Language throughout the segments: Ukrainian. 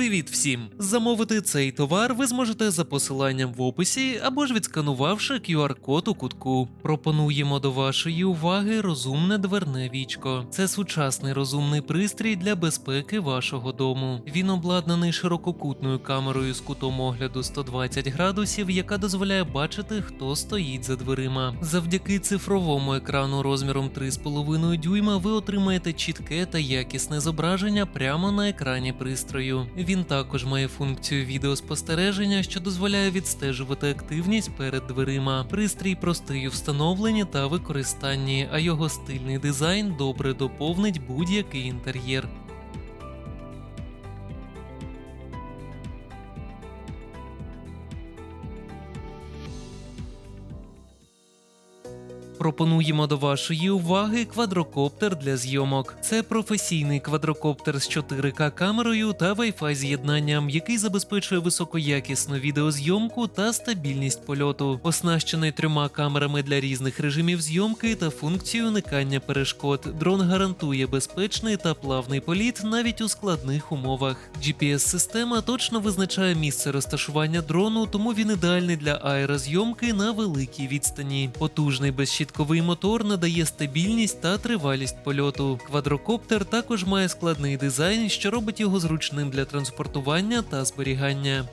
Привіт всім! Замовити цей товар ви зможете за посиланням в описі або ж відсканувавши QR-код у кутку. Пропонуємо до вашої уваги розумне дверне вічко. Це сучасний розумний пристрій для безпеки вашого дому. Він обладнаний ширококутною камерою з кутом огляду 120 градусів, яка дозволяє бачити, хто стоїть за дверима. Завдяки цифровому екрану розміром 3,5 дюйма ви отримаєте чітке та якісне зображення прямо на екрані пристрою. Він також має функцію відеоспостереження, що дозволяє відстежувати активність перед дверима. Пристрій простий у встановленні та використанні, а його стильний дизайн добре доповнить будь-який інтер'єр. Пропонуємо до вашої уваги квадрокоптер для зйомок. Це професійний квадрокоптер з 4К камерою та Wi-Fi з'єднанням, який забезпечує високоякісну відеозйомку та стабільність польоту, оснащений трьома камерами для різних режимів зйомки та функцією уникання перешкод. Дрон гарантує безпечний та плавний політ навіть у складних умовах. GPS-система точно визначає місце розташування дрону, тому він ідеальний для аерозйомки на великій відстані. Потужний безщітковий мотор надає стабільність та тривалість польоту. Квадрокоптер також має складний дизайн, що робить його зручним для транспортування та зберігання.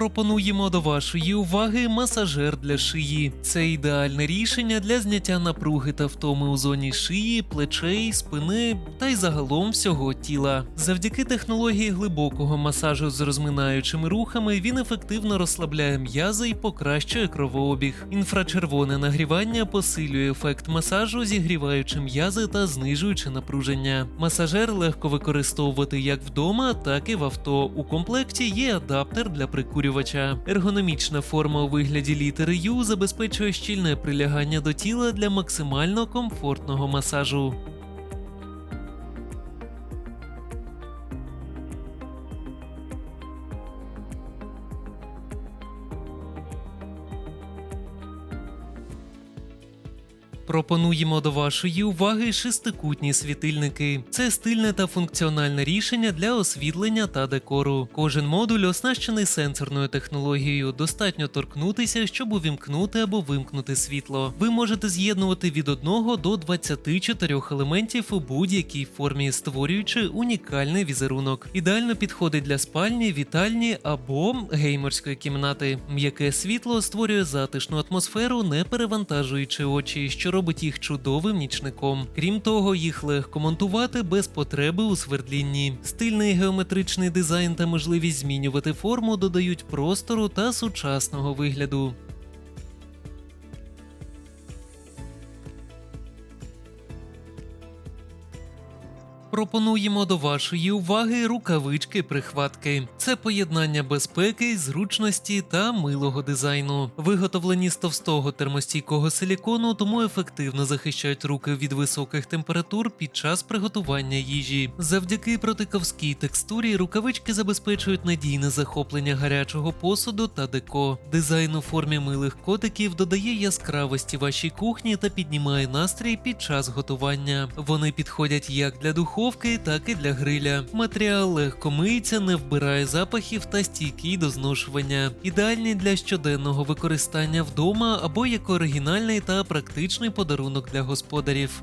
Пропонуємо до вашої уваги масажер для шиї. Це ідеальне рішення для зняття напруги та втоми у зоні шиї, плечей, спини та й загалом всього тіла. Завдяки технології глибокого масажу з розминаючими рухами він ефективно розслабляє м'язи і покращує кровообіг. Інфрачервоне нагрівання посилює ефект масажу, зігріваючи м'язи та знижуючи напруження. Масажер легко використовувати як вдома, так і в авто. У комплекті є адаптер для прикурювача. Ергономічна форма у вигляді літери U забезпечує щільне прилягання до тіла для максимально комфортного масажу. Пропонуємо до вашої уваги шестикутні світильники. Це стильне та функціональне рішення для освітлення та декору. Кожен модуль оснащений сенсорною технологією. Достатньо торкнутися, щоб увімкнути або вимкнути світло. Ви можете з'єднувати від 1 до 24 елементів у будь-якій формі, створюючи унікальний візерунок. Ідеально підходить для спальні, вітальні або геймерської кімнати. М'яке світло створює затишну атмосферу, не перевантажуючи очі, що робить їх чудовим нічником. Крім того, їх легко монтувати без потреби у свердлінні. Стильний геометричний дизайн та можливість змінювати форму додають простору та сучасного вигляду. Пропонуємо до вашої уваги рукавички-прихватки. Це поєднання безпеки, зручності та милого дизайну. Виготовлені з товстого термостійкого силікону, тому ефективно захищають руки від високих температур під час приготування їжі. Завдяки протиковській текстурі рукавички забезпечують надійне захоплення гарячого посуду та деко. Дизайн у формі милих котиків додає яскравості вашій кухні та піднімає настрій під час готування. Вони підходять як для духовки, так і для гриля. Матеріал легко миється, не вбирає запахів та стійкий до зношування. Ідеальні для щоденного використання вдома або як оригінальний та практичний подарунок для господарів.